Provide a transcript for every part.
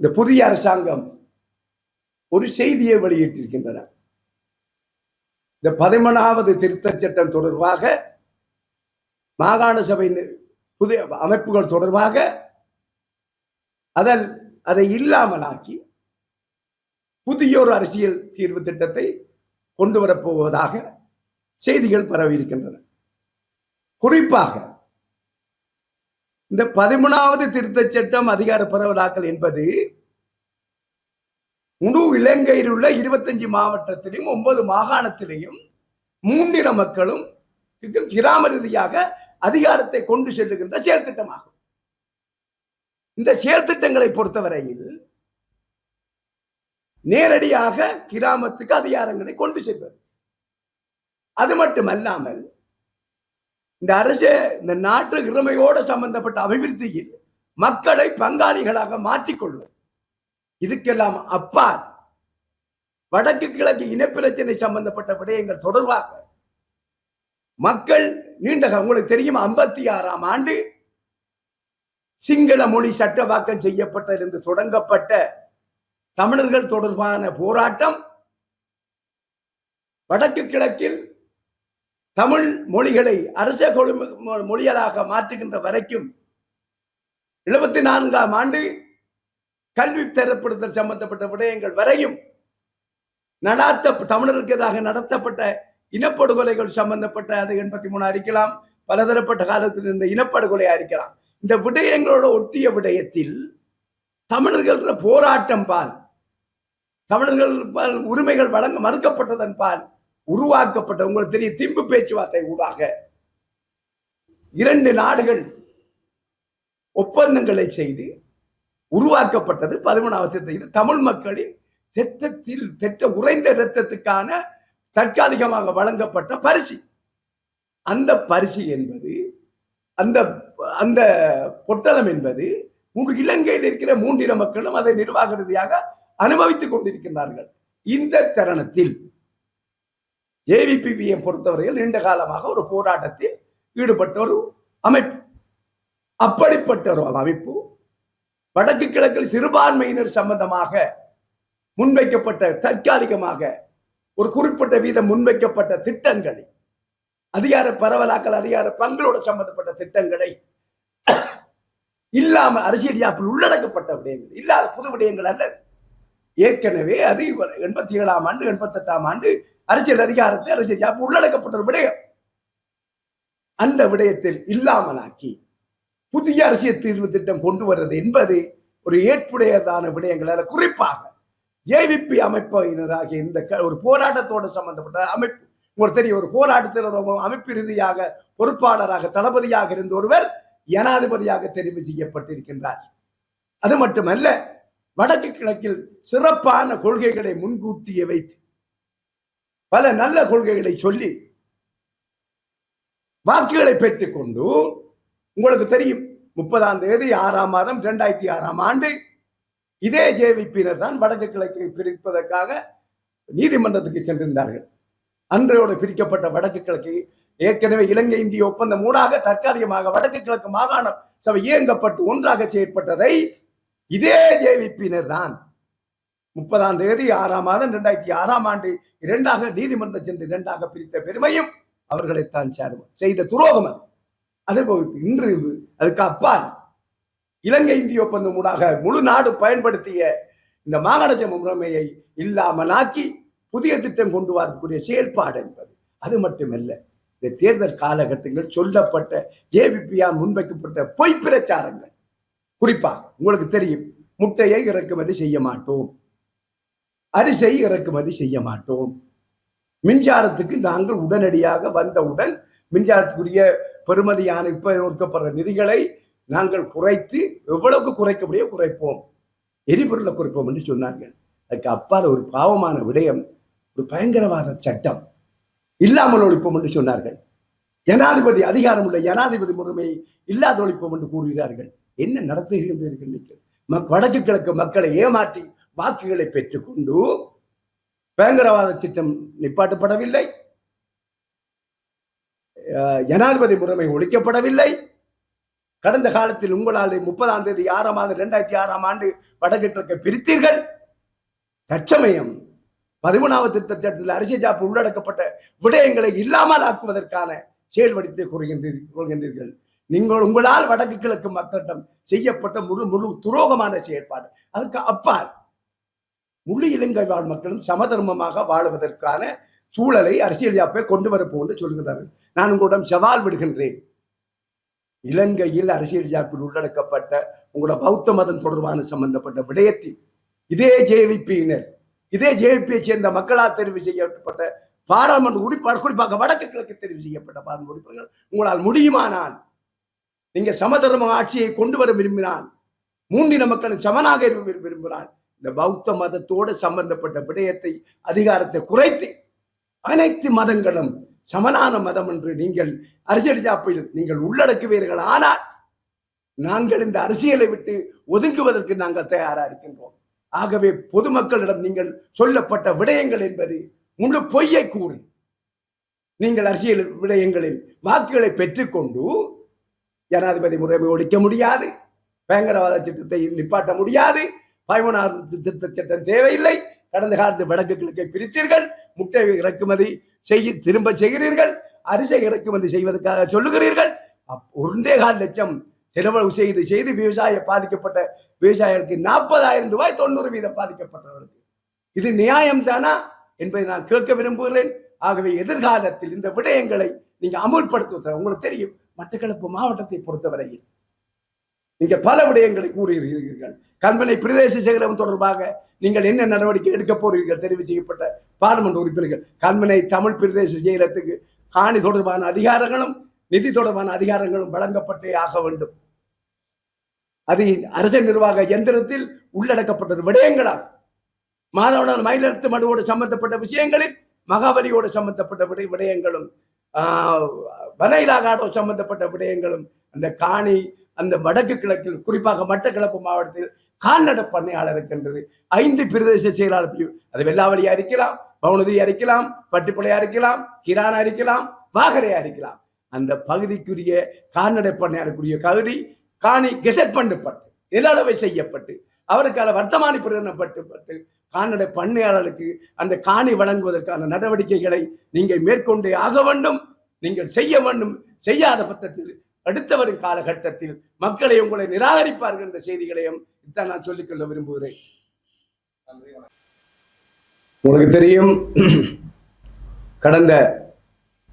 இந்த புதிய அரசாங்கம் ஒரு செய்தியை வெளியிட்டிருக்கின்றன. இந்த பதிமூணாவது திருத்தச் சட்டம் தொடர்பாக மாகாண சபை புதிய அமைப்புகள் தொடர்பாக அதல் அதை இல்லாமலாக்கி புதிய ஒரு அரசியல் தீர்வு திட்டத்தை கொண்டு வரப்போவதாக செய்திகள் பரவி இருக்கின்றன குறிப்பாக இந்த பதிமூணாவது திருத்தச் சட்டம் அதிகார பரவலாக்கல் என்பது முழு இலங்கையில் உள்ள இருபத்தஞ்சு மாவட்டத்திலையும் ஒன்பது மாகாணத்திலையும் மூன்றின மக்களும் கிராம ரீதியாக அதிகாரத்தை கொண்டு செல்லுகின்ற செயல் திட்டமாகும். இந்த செயல் திட்டங்களை பொறுத்தவரையில் நேரடியாக கிராமத்துக்கு அதிகாரங்களை கொண்டு செல்வது. அது மட்டுமல்லாமல் இந்த அரசு இந்த நாட்டு இறமையோடு சம்பந்தப்பட்ட அபிவிருத்தியில் மக்களை பங்காளிகளாக மாற்றிக்கொள்வது. இதுக்கெல்லாம் அப்பா வடக்கு கிழக்கு இனப்பிரச்சனை சம்பந்தப்பட்ட விடயங்கள் தொடர்பாக மக்கள் நீண்ட உங்களுக்கு தெரியும் ஐம்பத்தி ஆறாம் ஆண்டு சிங்கள மொழி சட்டவாக்கம் செய்யப்பட்டிருந்து தொடங்கப்பட்ட தமிழர்கள் தொடர்பான போராட்டம் வடக்கு கிழக்கில் தமிழ் மொழிகளை அரச மொழிகளாக மாற்றுகின்ற வரைக்கும் எழுபத்தி நான்காம் ஆண்டு கல்வி தரப்படுத்தல் சம்பந்தப்பட்ட விடயங்கள் வரையும் நடாத்த தமிழருக்கு எதிராக நடத்தப்பட்ட இனப்படுகொலைகள் சம்பந்தப்பட்ட அது எண்பத்தி மூணு அறிக்கலாம் பலதரப்பட்ட காலத்தில் இருந்த இனப்படுகொலையா இருக்கலாம். இந்த விடயங்களோட ஒட்டிய விடயத்தில் தமிழர்கள் போராட்டம் பால் தமிழர்கள் உரிமைகள் வழங்க மறுக்கப்பட்டதன் பால் உருவாக்கப்பட்ட உங்களுக்கு தெரியும். திம்பு பேச்சுவார்த்தை ஊடாக இரண்டு நாடுகள் ஒப்பந்தங்களை செய்து உருவாக்கப்பட்டது. பதிமூணாவது இது தமிழ் மக்களின் தெத்தத்தில் தெத்த உறைந்த இரத்தத்துக்கான தற்காலிகமாக வழங்கப்பட்ட பரிசு. அந்த பரிசு என்பது அந்த அந்த பொட்டலம் என்பது மூன்று இலங்கையில் இருக்கிற மூன்றின மக்களும் அதை நிர்வாக ரீதியாக அனுபவித்துக் கொண்டிருக்கின்றார்கள். இந்த தருணத்தில் ஏவிபிபியை பொறுத்தவரையில் நீண்ட காலமாக ஒரு போராட்டத்தில் ஈடுபட்ட ஒரு அமைப்பு. அப்படிப்பட்ட ஒரு அமைப்பு வடக்கு கிழக்கில் சிறுபான்மையினர் சம்பந்தமாக முன்வைக்கப்பட்ட தற்காலிகமாக ஒரு குறிப்பிட்ட வீதம் முன்வைக்கப்பட்ட திட்டங்களை அதிகார பரவலாக்கல் அதிகார பங்களோட சம்பந்தப்பட்ட திட்டங்களை இல்லாமல் அரசியல் யாப்பில் உள்ளடக்கப்பட்ட விடயங்கள் இல்லாத புது விடயங்கள் அல்லது ஏற்கனவே அது எண்பத்தி ஏழாம் ஆண்டு எண்பத்தி எட்டாம் ஆண்டு அரசியல் அதிகாரத்தை அரசியல் உள்ளடக்கப்பட்ட ஒரு விடயம். அந்த விடயத்தில் இல்லாமலாக்கி புதிய அரசியல் தீர்வு திட்டம் கொண்டு வர்றது என்பது ஒரு ஏற்புடையதான விடயங்களால் குறிப்பாக ஏவிபி அமைப்பினராகிய இந்த க- ஒரு போராட்டத்தோடு சம்பந்தப்பட்ட அமைப்பு. உங்களுக்கு தெரியும் ஒரு போராட்டத்தில் ரொம்ப அமைப்பு ரீதியாக பொறுப்பாளராக தளபதியாக இருந்த ஒருவர் ஜனாதிபதியாக தெரிவு செய்யப்பட்டிருக்கின்றார். அது மட்டுமல்ல வடக்கு கிழக்கில் சிறப்பான கொள்கைகளை முன்கூட்டியே வைத்து பல நல்ல கொள்கைகளை சொல்லி வாக்குகளை பெற்றுக்கொண்டு உங்களுக்கு தெரியும் முப்பதாம் தேதி ஆறாம் மாதம் இரண்டாயிரத்தி ஆறாம் ஆண்டு இதே ஜேவிப்பினர் தான் வடக்கு கிழக்கை பிரிப்பதற்காக நீதிமன்றத்துக்கு சென்றிருந்தார்கள். அன்றையோடு பிரிக்கப்பட்ட வடக்கு கிழக்கு ஏற்கனவே இலங்கை இந்திய ஒப்பந்தம் ஊடாக தற்காலிகமாக வடக்கு கிழக்கு மாகாண சபை இயங்கப்பட்டு ஒன்றாக செயற்பட்டதை இதே ஜேவிப்பினர் தான் முப்பதாம் தேதி ஆறாம் மாதம் இரண்டாயிரத்தி ஆறாம் ஆண்டு இரண்டாக நீதிமன்றம் சென்று இரண்டாக பிரித்த பெருமையும் அவர்களைத்தான் சாரும். செய்த துரோகம் அது. போக இன்று அதுக்கு அப்பால் இலங்கை இந்திய ஒப்பந்தம் ஊடாக முழு நாடு பயன்படுத்திய இந்த மாகாண சபை முறைமையை இல்லாமலாக்கி புதிய திட்டம் கொண்டு வரக்கூடிய செயல்பாடு என்பது. அது மட்டுமல்ல இந்த தேர்தல் காலகட்டங்கள் சொல்லப்பட்ட ஜேபிபியால் முன்வைக்கப்பட்ட பொய் பிரச்சாரங்கள் குறிப்பாக உங்களுக்கு தெரியும் முட்டையை இறக்குமதி செய்ய மாட்டோம். அரிசை இறக்குமதி செய்ய மாட்டோம். மின்சாரத்துக்கு நாங்கள் உடனடியாக வந்தவுடன் மின்சாரத்துக்குரிய பெறுமதியான இப்போ ஒதுக்கப்படுற நிதிகளை நாங்கள் குறைத்து எவ்வளவுக்கு குறைக்க முடியும் குறைப்போம். எரிபொருளை குறைப்போம் என்று சொன்னார்கள். அதுக்கு அப்பால் ஒரு பாவமான விடயம் ஒரு பயங்கரவாத சட்டம் இல்லாமல் ஒழிப்போம் என்று சொன்னார்கள். ஜனாதிபதி அதிகாரம் உள்ள ஜனாதிபதி முறைமை இல்லாத ஒழிப்போம் என்று கூறுகிறார்கள். என்ன நடத்துகின்றீர்கள் வடக்கு கிழக்கு மக்களை ஏமாற்றி வாக்குகளை பெற்றுக்கொண்டு பயங்கரவாத திட்டம் நிப்பாட்டப்படவில்லை. ஜனாதிபதி முறைமை ஒழிக்கப்படவில்லை. கடந்த காலத்தில் உங்களால் முப்பதாம் தேதி ஆறாம் ஆண்டு இரண்டாயிரத்தி ஆறாம் ஆண்டு வடக்கு கிழக்கை பிரித்தீர்கள். தற்சமயம் பதிமூணாவது திட்டத்தில் அரசியல் ஜாப்பு உள்ளடக்கப்பட்ட விடயங்களை இல்லாமல் ஆக்குவதற்கான செயல் வடித்து கூறுகின்றீர்கள் கொள்கின்றீர்கள். நீங்கள் உங்களால் வடக்கு கிழக்கு மக்களிடம் செய்யப்பட்ட முழு முழு துரோகமான செயற்பாடு. அதுக்கு அப்பால் முழு இலங்கை வாழ் மக்களும் சமதர்மமாக வாழுவதற்கான சூழலை அரசியல் யாப்பை கொண்டு வரப்போன்று சொல்கிறார்கள் நான் உங்களிடம் சவால் விடுகின்றேன். இலங்கையில் அரசியல் ஜாப்பில் உள்ளடக்கப்பட்ட உங்களோட பௌத்த மதம் தொடர்பான சம்பந்தப்பட்ட விடயத்தில் இதே ஜேவிபியினர் இதே ஜேவிபியை சேர்ந்த மக்களால் தெரிவு செய்யப்பட்ட பாராளுமன்ற உறுப்பினர் குறிப்பாக வடக்கு கிழக்கு தெரிவு செய்யப்பட்ட பாராளுமன்ற உறுப்பினர்கள் உங்களால் முடியுமானால் நீங்க சமதர்ம ஆட்சியை கொண்டு வர விரும்பினால் மூன்றின மக்களும் சமனாக இருக்க விரும்ப- விரும்பினால் இந்த பௌத்த மதத்தோடு சம்பந்தப்பட்ட விடயத்தை அதிகாரத்தை குறைத்து அனைத்து மதங்களும் சமனான மதம் என்று நீங்கள் அரசியல் சாப்பில் நீங்கள் உள்ளடக்குவீர்கள். ஆனால் நாங்கள் இந்த அரசியலை விட்டு ஒதுங்குவதற்கு நாங்கள் தயாரா இருக்கின்றோம். ஆகவே பொதுமக்களிடம் நீங்கள் சொல்லப்பட்ட விடயங்கள் என்பது முழு பொய்யை கூறி. நீங்கள் அரசியல் விடயங்களில் வாக்குகளை பெற்றுக்கொண்டு ஜனாதிபதி முறைமை ஒழிக்க முடியாது பயங்கரவாத திட்டத்தை நிப்பாட்ட முடியாது பாய்மனார் திருத்த சட்டம் தேவையில்லை. கடந்த காலத்து வடக்கு கிழக்கை பிரித்தீர்கள். முட்டை இறக்குமதி செய்ய திரும்ப செய்கிறீர்கள். அரிசை இறக்குமதி செய்வதற்காக சொல்லுகிறீர்கள். அப்- ஒன்றே கால் லட்சம் செலவு செய்து செய்து விவசாய பாதிக்கப்பட்ட விவசாயிகளுக்கு நாற்பதாயிரம் ரூபாய் தொண்ணூறு வீதம் பாதிக்கப்பட்டவர்களுக்கு. இது நியாயம் தானா என்பதை நான் கேட்க விரும்புகிறேன். ஆகவே எதிர்காலத்தில் இந்த விடயங்களை நீங்க அமுல்படுத்துவத உங்களுக்கு தெரியும். மட்டக்களப்பு மாவட்டத்தை பொறுத்தவரையில் நீங்க பல விடயங்களை கூறுகிறீர்கள் கல்வனை பிரதேச சேகரம் தொடர்பாக நீங்கள் என்ன நடவடிக்கை எடுக்கப் போகிறீர்கள்? தெரிவு செய்யப்பட்ட பார்லிமெண்ட் உறுப்பினர்கள். கல்வனை தமிழ் பிரதேச செயலத்துக்கு காணி தொடர்பான அதிகாரங்களும் நிதி தொடர்பான அதிகாரங்களும் வழங்கப்பட்டே ஆக வேண்டும். அது அரச நிர்வாக எந்திரத்தில் உள்ளடக்கப்பட்ட விடயங்களாக மாதவன மயிலத்து மடுவோடு சம்பந்தப்பட்ட விஷயங்களில் மகாபலியோடு சம்பந்தப்பட்ட விடை விடயங்களும் ஆஹ், சம்பந்தப்பட்ட விடயங்களும் அந்த காணி அந்த வடக்கு கிழக்கில் குறிப்பாக மட்டக்கிழப்பு மாவட்டத்தில் கால்நடை பண்ணையாளர் இருக்கின்றது ஐந்து பிரதேச செயலாளர் பிரிவு அது வெள்ளாவளியா இருக்கலாம் பவுனதியா இருக்கலாம் பட்டுப்பளையா இருக்கலாம் கிரானா இருக்கலாம் வாகரையா இருக்கலாம். அந்த பகுதிக்குரிய கால்நடை பண்ணையாருக்குரிய ககுதி காணி கெசட் பண்ணப்பட்டு நிலளவை செய்யப்பட்டு அவருக்கான வர்த்தமானி பிரகடனப்பட்டு கால்நடை பண்ணையாளர்களுக்கு அந்த காணி வழங்குவதற்கான நடவடிக்கைகளை நீங்கள் மேற்கொண்டே ஆக வேண்டும் நீங்கள் செய்ய வேண்டும் செய்யாத பட்சத்தில் அடுத்த வரும் காலகட்டத்தில் மக்களை உங்களை நிராகரிப்பார்கள் என்ற செய்திகளையும் இதான் நான் சொல்லிக்கொள்ள விரும்புகிறேன். உங்களுக்கு தெரியும் கடந்த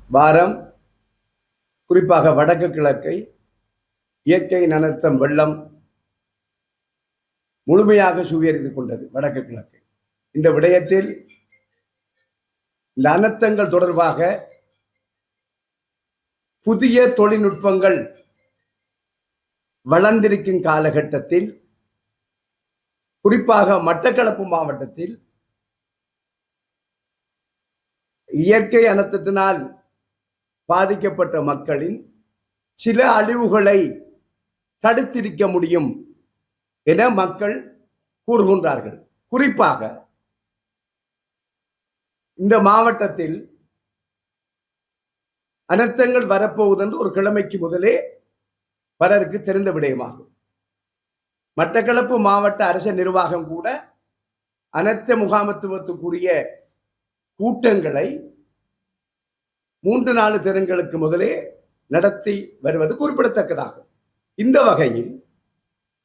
வாரம் குறிப்பாக வடக்கு கிழக்கை இயற்கை நனத்தம் வெள்ளம் முழுமையாக சுவீகரித்துக் கொண்டது வடக்கு கிழக்கு. இந்த விடயத்தில் இந்த அனர்த்தங்கள் தொடர்பாக புதிய தொழில்நுட்பங்கள் வளர்ந்திருக்கும் காலகட்டத்தில் குறிப்பாக மட்டக்களப்பு மாவட்டத்தில் இயற்கை அனர்த்தத்தினால் பாதிக்கப்பட்ட மக்களின் சில அழிவுகளை தடுத்திருக்க முடியும் என மக்கள் கூறுகின்றார்கள். குறிப்பாக இந்த மாவட்டத்தில் அனர்த்தங்கள் வரப்போகுது என்று ஒரு கிழமைக்கு முதலே பலருக்கு தெரிந்த விடயமாகும். மட்டக்களப்பு மாவட்ட அரச நிர்வாகம் கூட அனர்த்த முகாமத்துவத்துக்குரிய கூட்டங்களை மூன்று நாலு தினங்களுக்கு முதலே நடத்தி வருவது குறிப்பிடத்தக்கதாகும். இந்த வகையில்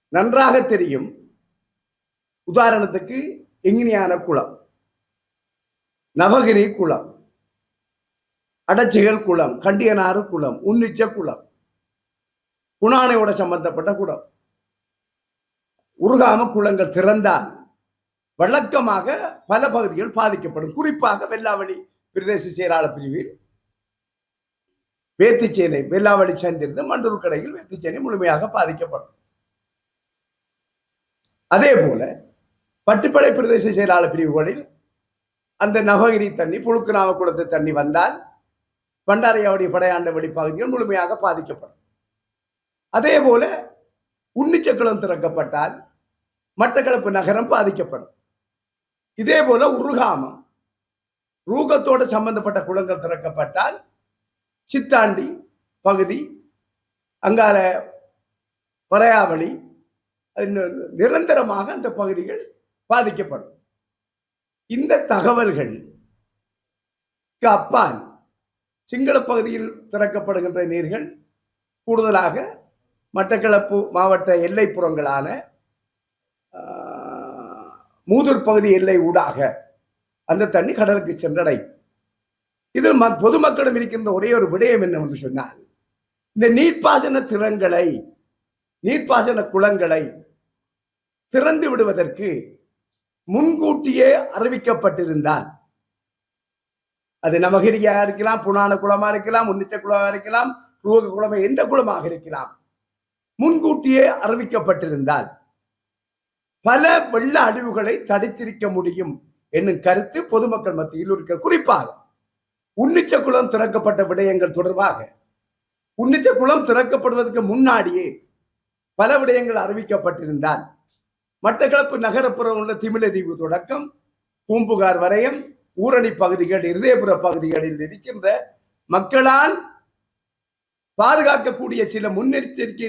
நன்றாக தெரியும் உதாரணத்துக்கு எங்கினியான குளம் நவகிரி குளம். அடச்சிகள் குளம் கண்டியனாறு குளம் உன்னிச்ச குளம். குணானையோட சம்பந்தப்பட்ட குளம். உருகாம குளங்கள் திறந்தால் வழக்கமாக பல பகுதிகள் பாதிக்கப்படும். குறிப்பாக வெள்ளாவளி பிரதேச செயலாளர் பிரிவில் வேத்துச்சேனை வெள்ளாவளி சேர்ந்திருந்த மண்டூர் கடையில் வேத்திச்சேனை முழுமையாக பாதிக்கப்படும். அதே போல பட்டுப்படை பிரதேச செயலாளர் பிரிவுகளில் அந்த நவகிரி தண்ணி புழுக்குநாம குளத்து தண்ணி வந்தால் பண்டாரையாவுடைய படையாண்ட வெளிப்பகுதிகள் முழுமையாக பாதிக்கப்படும். அதே போல உன்னிச்சக்குளம் திறக்கப்பட்டால் மட்டக்களப்பு நகரம் பாதிக்கப்படும். இதே போல உருகாமம் ரூகத்தோடு சம்பந்தப்பட்ட குளங்கள் திறக்கப்பட்டால் சித்தாண்டி பகுதி அங்கால பறையாவளி நிரந்தரமாக அந்த பகுதிகள் பாதிக்கப்படும். இந்த தகவல்கள் அப்பால் சிங்கள பகுதியில் திறக்கப்படுகின்ற நீர்கள் கூடுதலாக மட்டக்களப்பு மாவட்ட எல்லைப்புறங்களான மூதூர் பகுதி எல்லை ஊடாக அந்த தண்ணி கடலுக்கு சென்றடை இதில் ம- பொதுமக்களிடம் இருக்கின்ற ஒரே ஒரு விடயம் என்னவென்று சொன்னால் இந்த நீர்ப்பாசன திறங்களை நீர்ப்பாசன குளங்களை திறந்து விடுவதற்கு முன்கூட்டியே அறிவிக்கப்பட்டிருந்தான். அது நமகிரியா இருக்கலாம் புனான குளமா இருக்கலாம் உன்னித்த குளமா இருக்கலாம் ரூக குளமா எந்த குளமாக இருக்கலாம். முன்கூட்டியே அறிவிக்கப்பட்டிருந்தால் பல வெள்ள அழிவுகளை தடுத்திருக்க முடியும் என்னும் கருத்து பொதுமக்கள் மத்தியில் இருக்க குறிப்பாக உன்னிச்ச குளம் திறக்கப்பட்ட விடயங்கள் தொடர்பாக. உன்னிச்ச குளம் திறக்கப்படுவதற்கு முன்னாடியே பல விடயங்கள் அறிவிக்கப்பட்டிருந்தால். மட்டக்களப்பு நகரப்புறம் உள்ள திமிலதீவு தொடக்கம் பூம்புகார் வரையம் ஊரணி பகுதிகள் இருதயபுர பகுதிகளில் இருக்கின்ற மக்களால் பாதுகாக்கக்கூடிய சில முன்னெச்சரிக்கை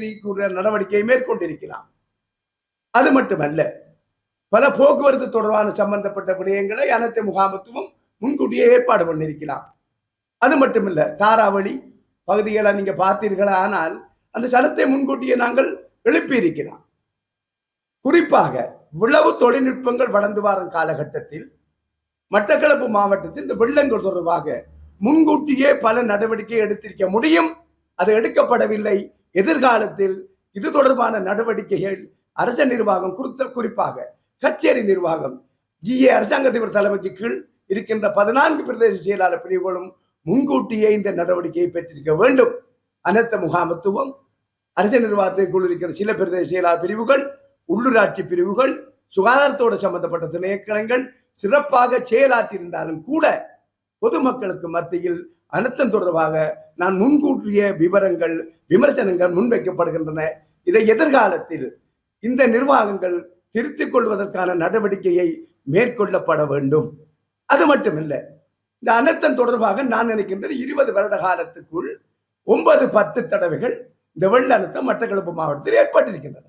நடவடிக்கையை மேற்கொண்டிருக்கலாம். அது மட்டுமல்ல பல போக்குவரத்து தொடர்பான சம்பந்தப்பட்ட விடயங்களை அனைத்து முகாமத்துவம் முன்கூட்டியே ஏற்பாடு பண்ணியிருக்கலாம். அது மட்டுமல்ல தாராவளி பகுதிகளை நீங்க பார்த்தீர்களா ஆனால் அந்த சனத்தை முன்கூட்டியே நாங்கள் எழுப்பி இருக்கிறோம் குறிப்பாக விளவு தொழில்நுட்பங்கள் வளர்ந்து வரும் காலகட்டத்தில் மட்டக்களப்பு மாவட்டத்தில் இந்த வெள்ளங்கள் தொடர்பாக முன்கூட்டியே பல நடவடிக்கை எடுத்திருக்க முடியும். அது எடுக்கப்படவில்லை. எதிர்காலத்தில் இது தொடர்பான நடவடிக்கைகள் அரச நிர்வாகம் குறித்த குறிப்பாக கச்சேரி நிர்வாகம் ஜிஏ அரசாங்கத்தின் தலைமைக்கு கீழ் இருக்கின்ற பதினான்கு பிரதேச செயலாளர் பிரிவுகளும் முன்கூட்டியே இந்த நடவடிக்கையை பெற்றிருக்க வேண்டும். அனைத்து முகாமத்துவம் அரசு நிர்வாகத்திற்குள் இருக்கிற சில பிரதேச செயலாளர் பிரிவுகள் உள்ளூராட்சி பிரிவுகள் சுகாதாரத்தோடு சம்பந்தப்பட்ட திணைக்களங்கள் சிறப்பாக செயலாற்றியிருந்தாலும் கூட பொதுமக்களுக்கு மத்தியில் அனர்த்தம் தொடர்பாக நான் முன்கூட்டிய விவரங்கள் விமர்சனங்கள் முன்வைக்கப்படுகின்றன. இதை எதிர்காலத்தில் இந்த நிர்வாகங்கள் திருத்திக் கொள்வதற்கான நடவடிக்கையை மேற்கொள்ளப்பட வேண்டும். அது மட்டுமில்லை இந்த அனர்த்தம் தொடர்பாக நான் நினைக்கின்றேன் இருபது வருட காலத்துக்குள் ஒன்பது பத்து தடவைகள் இந்த வெள்ள அனர்த்தம் மட்டக்களப்பு மாவட்டத்தில் ஏற்பட்டிருக்கின்றன.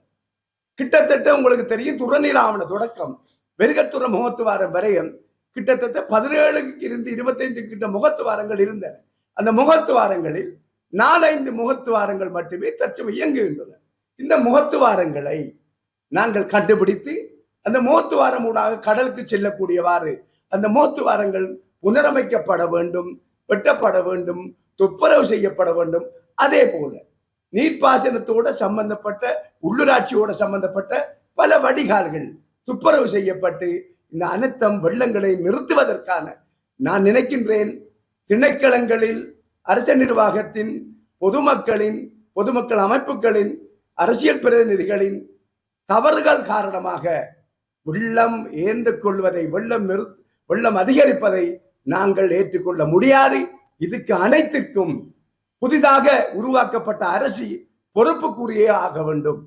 கிட்டத்தட்ட உங்களுக்கு தெரியும் துறநிலாவண தொடக்கம் வெறுகத்துற முகத்துவாரம் வரையும் கிட்டத்தட்ட பதினேழுக்கு இருந்து இருபத்தைந்து கிட்ட முகத்துவாரங்கள் இருந்தன. அந்த முகத்துவாரங்களில் நாலைந்து முகத்துவாரங்கள் மட்டுமே தற்சமயம் இயங்குகின்றன. இந்த முகத்துவாரங்களை நாங்கள் கண்டுபிடித்து அந்த முகத்துவாரம் ஊடாக கடலுக்கு செல்லக்கூடியவாறு அந்த முகத்துவாரங்கள் புனரமைக்கப்பட வேண்டும் வெட்டப்பட வேண்டும் துப்புரவு செய்யப்பட வேண்டும். அதே போல நீர்ப்பாசனத்தோட சம்பந்தப்பட்ட உள்ளூராட்சியோட சம்பந்தப்பட்ட பல வடிகால்கள் துப்புரவு செய்யப்பட்டு இந்த அனர்த்தம் வெள்ளங்களை நிறுத்துவதற்கான நான் நினைக்கின்றேன் திணைக்களங்களில் அரச நிர்வாகத்தின் பொதுமக்களின் பொதுமக்கள் அமைப்புகளின் அரசியல் பிரதிநிதிகளின் தவறுகள் காரணமாக வெள்ளம் ஏந்து கொள்வதை வெள்ளம் நிறு வெள்ளம் அதிகரிப்பதை நாங்கள் ஏற்றுக்கொள்ள முடியாது. இதுக்கு அனைத்திற்கும் புதிதாக உருவாக்கப்பட்ட அரசு பொறுப்புக்குரியே ஆக வேண்டும்.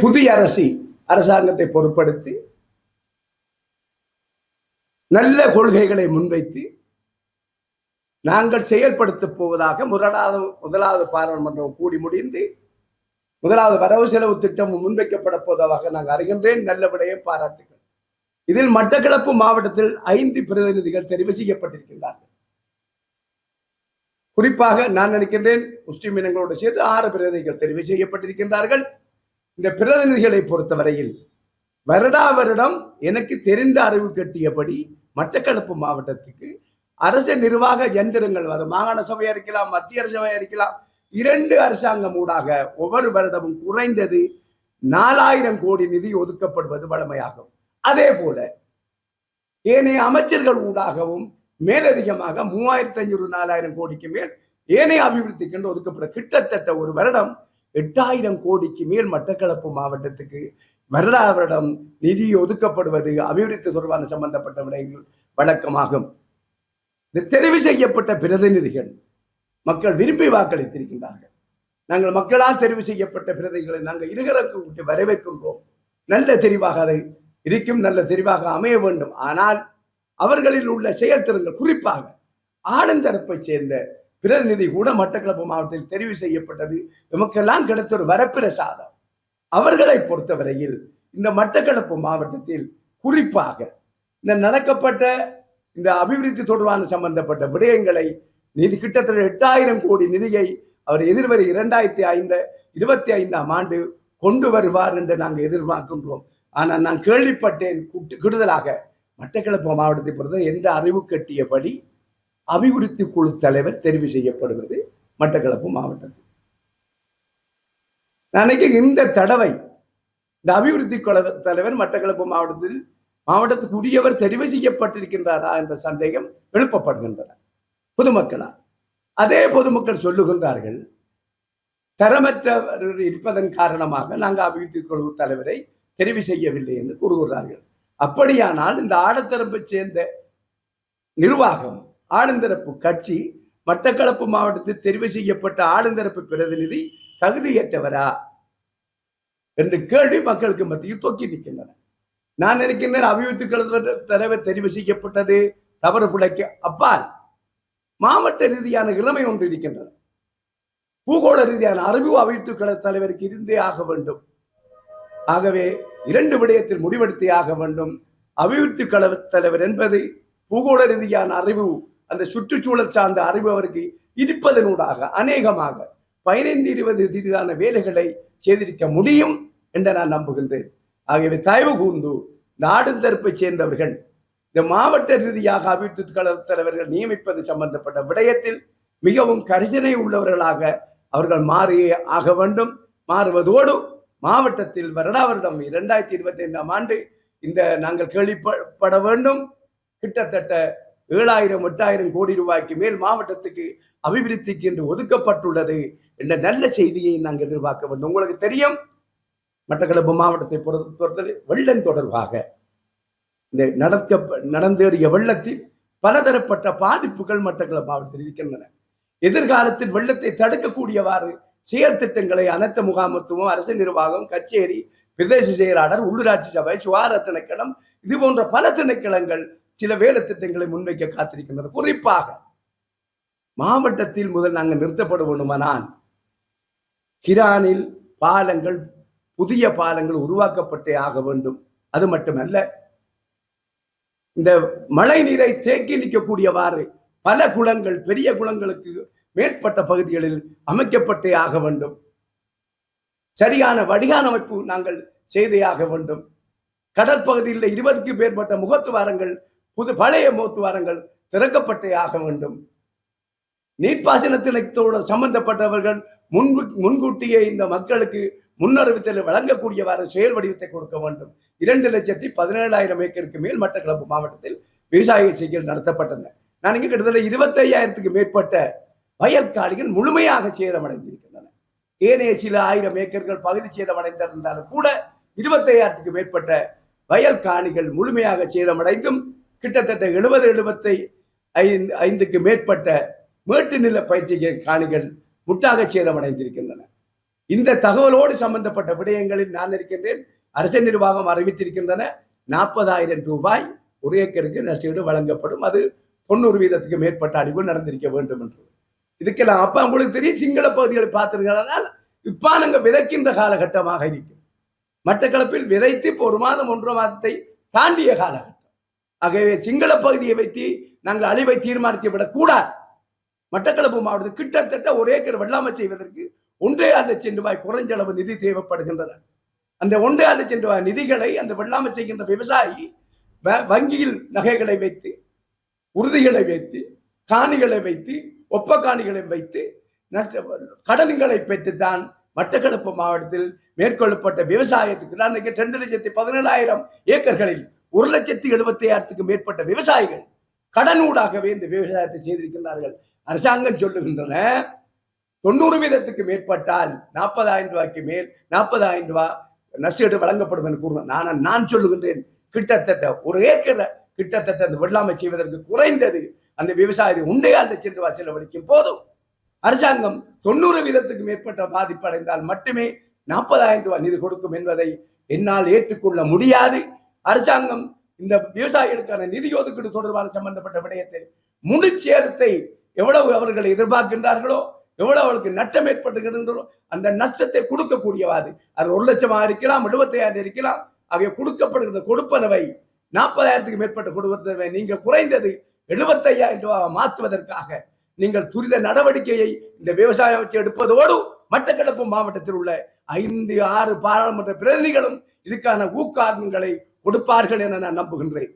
புதிய அரசு அரசாங்கத்தை பொருட்படுத்தி நல்ல கொள்கைகளை முன்வைத்து நாங்கள் செயல்படுத்தப் போவதாக முரடாவது முதலாவது பாராளுமன்றம் கூடி முடிந்து முதலாவது வரவு செலவு திட்டம் முன்வைக்கப்பட போவதாக நாங்கள் அறிகின்றேன். நல்ல விடயம் பாராட்டுகள். இதில் மட்டக்களப்பு மாவட்டத்தில் ஐந்து பிரதிநிதிகள் தெரிவு செய்யப்பட்டிருக்கின்றார்கள். குறிப்பாக நான் நினைக்கின்றேன் முஸ்லிம் இனங்களோடு சேர்த்து ஆறு பிரதிநிதிகள் தெரிவு செய்யப்பட்டிருக்கின்றார்கள். இந்த பிரதிநிதிகளை பொறுத்தவரையில் வருடா வருடம் எனக்கு தெரிந்த அறிவு கட்டியபடி மட்டக்களப்பு மாவட்டத்துக்கு அரசு நிர்வாக எந்திரங்கள் வரும். மாகாண சபையாக இருக்கலாம் மத்திய சபையா இருக்கலாம் இரண்டு அரசாங்கம் ஊடாக ஒவ்வொரு வருடமும் குறைந்தது நாலாயிரம் கோடி நிதி ஒதுக்கப்படுவது வழமையாகும். அதே போல ஏனைய அமைச்சர்கள் ஊடாகவும் மேலதிகமாக மூவாயிரத்தி ஐநூறு நாலாயிரம் கோடிக்கு மேல் ஏனைய அபிவிருத்திக்கு என்று ஒதுக்கப்பட கிட்டத்தட்ட ஒரு வருடம் எட்டாயிரம் கோடிக்கு மேல் மட்டக்களப்பு மாவட்டத்துக்கு வருடா வருடம் நிதி ஒதுக்கப்படுவது அபிவிருத்தி தொடர்பான சம்பந்தப்பட்ட விடயங்கள் வழக்கமாகும். இந்த தெரிவு செய்யப்பட்ட பிரதிநிதிகள் மக்கள் விரும்பி வாக்களித்திருக்கின்றார்கள். நாங்கள் மக்களால் தெரிவு செய்யப்பட்ட பிரதிகளை நாங்கள் இருகரக்கு விட்டு வரவேற்கின்றோம். நல்ல தெரிவாக அதை இருக்கும் நல்ல தெரிவாக அமைய வேண்டும். ஆனால் அவர்களில் உள்ள செயல்திறன்கள் குறிப்பாக ஆனந்தரப்பை சேர்ந்த பிரதிநிதி கூட மட்டக்களப்பு மாவட்டத்தில் தெரிவு செய்யப்பட்டது. நமக்கெல்லாம் கிடைத்த ஒரு வரப்பிரசாதம். அவர்களை பொறுத்தவரையில் இந்த மட்டக்களப்பு மாவட்டத்தில் குறிப்பாக இந்த நடக்கப்பட்ட இந்த அபிவிருத்தி தொடர்பான சம்பந்தப்பட்ட விடயங்களை நிதி கிட்டத்தட்ட எட்டாயிரம் கோடி நிதியை அவர் எதிர்வரை இரண்டாயிரத்தி ஐந்து இருபத்தி ஐந்தாம் ஆண்டு கொண்டு வருவார் என்று நாங்கள் எதிர்பார்க்கின்றோம். ஆனால் நான் கேள்விப்பட்டேன் கூட்டு- கூடுதலாக மட்டக்களப்பு மாவட்டத்தை பொறுத்த எந்த அறிவு கட்டியபடி அபிவிருத்தி குழு தலைவர் தெரிவு செய்யப்படுவது மட்டக்களப்பு மாவட்டத்தில். நினைக்க இந்த தடவை இந்த அபிவிருத்தி தலைவர் மட்டக்களப்பு மாவட்டத்தில் மாவட்டத்துக்கு உரியவர் தெரிவு செய்யப்பட்டிருக்கின்றாரா என்ற சந்தேகம் எழுப்பப்படுகின்றன. பொதுமக்களால் அதே பொதுமக்கள் சொல்லுகின்றார்கள் தரமற்றவர் இருப்பதன் காரணமாக நாங்கள் அபிவிருத்தி குழு தலைவரை தெரிவு செய்யவில்லை என்று கூறுகிறார்கள். அப்படியானால் இந்த ஆடத்தரப்பை சேர்ந்த நிர்வாகம் ஆளுந்தரப்பு கட்சி மட்டக்களப்பு மாவட்டத்தில் தெரிவு செய்யப்பட்ட ஆளுந்தரப்பு பிரதிநிதி தகுதியற்றவரா என்று கேள்வி மக்களுக்கு மத்தியில் தொக்கி நிற்கின்றன. நான் நினைக்கின்றேன் அபிவிருத்தி தலைவர் தெரிவு செய்யப்பட்டது தவறு பிழைக்க அப்பால் மாவட்ட ரீதியான இளமை ஒன்று இருக்கின்றன. பூகோள ரீதியான அறிவு அபிவிருத்தி தலைவருக்கு இருந்தே ஆக வேண்டும். ஆகவே இரண்டு விடயத்தில் முடிவெடுத்தே ஆக வேண்டும். அபிவிருத்தி கழக தலைவர் என்பது பூகோள ரீதியான அறிவு அந்த சுற்றுச்சூழல் சார்ந்த அறிவு அவருக்கு இருப்பதனூடாக அநேகமாக பதினைந்து இருபது ரீதியான வேலைகளை செய்திருக்க முடியும் என்று நான் நம்புகின்றேன். ஆகியவை தயவு கூர்ந்து நாடுந்தரப்பை சேர்ந்தவர்கள் இந்த மாவட்ட ரீதியாக அபிவிருத்தி கழக தலைவர்கள் நியமிப்பது சம்பந்தப்பட்ட விடயத்தில் மிகவும் கரிசனை உள்ளவர்களாக அவர்கள் மாறியே ஆக வேண்டும். மாறுவதோடு மாவட்டத்தில் வருடா வருடம் இரண்டாயிரத்தி இருபத்தி ஐந்தாம் ஆண்டு இந்த நாங்கள் கேள்விப்பட வேண்டும். கிட்டத்தட்ட ஏழாயிரம் எட்டாயிரம் கோடி ரூபாய்க்கு மேல் மாவட்டத்துக்கு அபிவிருத்திக்கு என்று ஒதுக்கப்பட்டுள்ளது என்ற நல்ல செய்தியை நாங்கள் எதிர்பார்க்க வேண்டும். உங்களுக்கு தெரியும் மட்டக்களப்பு மாவட்டத்தை பொறுத்தவரை வெள்ளம் தொடர்பாக இந்த நடக்க நடந்தேறிய வெள்ளத்தில் பலதரப்பட்ட பாதிப்புகள் மட்டக்களப்பு மாவட்டத்தில் இருக்கின்றன. எதிர்காலத்தில் வெள்ளத்தை தடுக்கக்கூடியவாறு செயல் அனைத்த அனைத்து முகாமத்துவம் அரசு நிர்வாகம் கச்சேரி பிரதேச செயலாளர் உள்ளூராட்சி சபை சுகாதார திணைக்களம் இது போன்ற பல திணைக்களங்கள் சில வேலை திட்டங்களை முன்வைக்க காத்திருக்கின்றன குறிப்பாக மாவட்டத்தில் முதல் நாங்கள் நிறுத்தப்பட வேண்டுமானால் கிரானில் பாலங்கள் புதிய பாலங்கள் உருவாக்கப்பட்டே ஆக வேண்டும். அது மட்டுமல்ல இந்த மழை நீரை தேக்கி நிற்கக்கூடியவாறு பல குளங்கள் பெரிய குளங்களுக்கு மேற்பட்ட பகுதிகளில் அமைக்கப்பட்டே ஆக வேண்டும். சரியான வடிகான் அமைப்பு நாங்கள் செய்தே ஆக வேண்டும். கடற்பகுதியில் இருபதுக்கு மேற்பட்ட முகத்துவாரங்கள் புது பழைய முகத்துவாரங்கள் திறக்கப்பட்டே ஆக வேண்டும். நீர்ப்பாசனத்தினத்தோடு சம்பந்தப்பட்டவர்கள் முன்பு முன்கூட்டியே இந்த மக்களுக்கு முன்னறிவித்தல் வழங்கக்கூடியவாறு செயல் வடிவத்தை கொடுக்க வேண்டும். இரண்டு லட்சத்தி பதினேழாயிரம் ஏக்கருக்கு மேல் மட்டக்களப்பு மாவட்டத்தில் விவசாய செய்கள் நடத்தப்பட்டன. நான் இங்கே கிட்டத்தட்ட இருபத்தையாயிரத்துக்கு மேற்பட்ட வயற்காலிகள் முழுமையாக சேதமடைந்திருக்கின்றன. ஏனைய சில ஆயிரம் ஏக்கர்கள் பகுதி சேதமடைந்திருந்தாலும் கூட இருபத்தையாயிரத்துக்கு மேற்பட்ட வயல் காணிகள் முழுமையாக சேதமடைந்தும் கிட்டத்தட்ட எழுபது எழுபத்தை ஐந்து ஐந்துக்கு மேற்பட்ட மேட்டு நில பயிற்சி காணிகள் முட்டாக சேதமடைந்திருக்கின்றன. இந்த தகவலோடு சம்பந்தப்பட்ட விடயங்களில் நான் இருக்கின்றேன். அரசு நிர்வாகம் அறிவித்திருக்கின்றன. நாற்பதாயிரம் ரூபாய் ஒரு ஏக்கருக்கு நஷ்டீடு வழங்கப்படும். அது தொண்ணூறு வீதத்துக்கு மேற்பட்ட அழிவு நடந்திருக்க வேண்டும் என்று. இதுக்கெல்லாம் அப்பா உங்களுக்கு தெரியும் சிங்கள பகுதிகளை பார்த்திருக்கிறதால் இப்ப நாங்கள் விதைக்கின்ற காலகட்டமாக இருக்கும். மட்டக்களப்பில் விதைத்து இப்போ ஒரு மாதம் ஒன்றரை மாதத்தை தாண்டிய காலகட்டம். ஆகவே சிங்கள பகுதியை வைத்து நாங்கள் அழிவை தீர்மானிக்க விடக்கூடாது. மட்டக்களப்பு மாவட்டத்தில் கிட்டத்தட்ட ஒரு ஏக்கர் வெள்ளாமை செய்வதற்கு ஒன்றே ஆறு லட்சம் ரூபாய் குறைஞ்சளவு நிதி தேவைப்படுகின்றன. அந்த ஒன்றே ஆறு லட்சம் ரூபாய் நிதிகளை அந்த வெள்ளாமை செய்கின்ற விவசாயி வ- வங்கியில் நகைகளை வைத்து உறுதிகளை வைத்து காணிகளை வைத்து ஒப்பக்காணிகளையும் வைத்து நஷ்ட கடன்களை பெற்றுத்தான் மட்டக்களப்பு மாவட்டத்தில் மேற்கொள்ளப்பட்ட விவசாயத்துக்கு நான் இன்னைக்கு ரெண்டு லட்சத்தி பதினேழாயிரம் ஏக்கர்களில் ஒரு லட்சத்தி எழுபத்தி ஆயிரத்துக்கு மேற்பட்ட விவசாயிகள் கடனூடாகவே இந்த விவசாயத்தை செய்திருக்கின்றார்கள். அரசாங்கம் சொல்லுகின்றன தொண்ணூறு வீதத்துக்கு மேற்பட்டால் நாற்பதாயிரம் ரூபாய்க்கு மேல் நாற்பதாயிரம் ரூபாய் நஷ்டீடு வழங்கப்படும் என்று கூறுவேன் நான் நான் சொல்லுகின்றேன் கிட்டத்தட்ட ஒரு ஏக்கரை கிட்டத்தட்ட அந்த வெள்ளாமை செய்வதற்கு குறைந்தது அந்த விவசாயத்தை உண்டையா லட்சம் வா செலவழிக்கும் போதும் அரசாங்கம் தொண்ணூறு வீதத்துக்கு மேற்பட்ட பாதிப்பு அடைந்தால் மட்டுமே நாற்பதாயிரம் ரூபாய் நிதி கொடுக்கும் என்பதை என்னால் ஏற்றுக்கொள்ள முடியாது. அரசாங்கம் இந்த விவசாயிகளுக்கான நிதி ஒதுக்கீடு தொடர்பான சம்பந்தப்பட்ட விடயத்தை முழுச்சேரத்தை எவ்வளவு அவர்கள் எதிர்பார்க்கின்றார்களோ எவ்வளவு அவளுக்கு நஷ்டம் ஏற்பட்டுகின்றதோ அந்த நஷ்டத்தை கொடுக்கக்கூடியவாது அது ஒரு லட்சமாக இருக்கலாம் எழுபத்தையாயிரம் இருக்கலாம் ஆகிய கொடுக்கப்படுகின்ற கொடுப்பனவை நாற்பதாயிரத்துக்கு மேற்பட்ட கொடுப்பனவை நீங்கள் குறைந்தது எழுபத்தையாயிரம் ரூபாய் மாற்றுவதற்காக நீங்கள் துரித நடவடிக்கையை இந்த விவசாயத்தை எடுப்பதோடு மட்டக்களப்பு மாவட்டத்தில் உள்ள ஐந்து ஆறு பாராளுமன்ற பிரதிநிதிகளும் இதுக்கான ஊக்காரணங்களை கொடுப்பார்கள் என நான் நம்புகின்றேன்.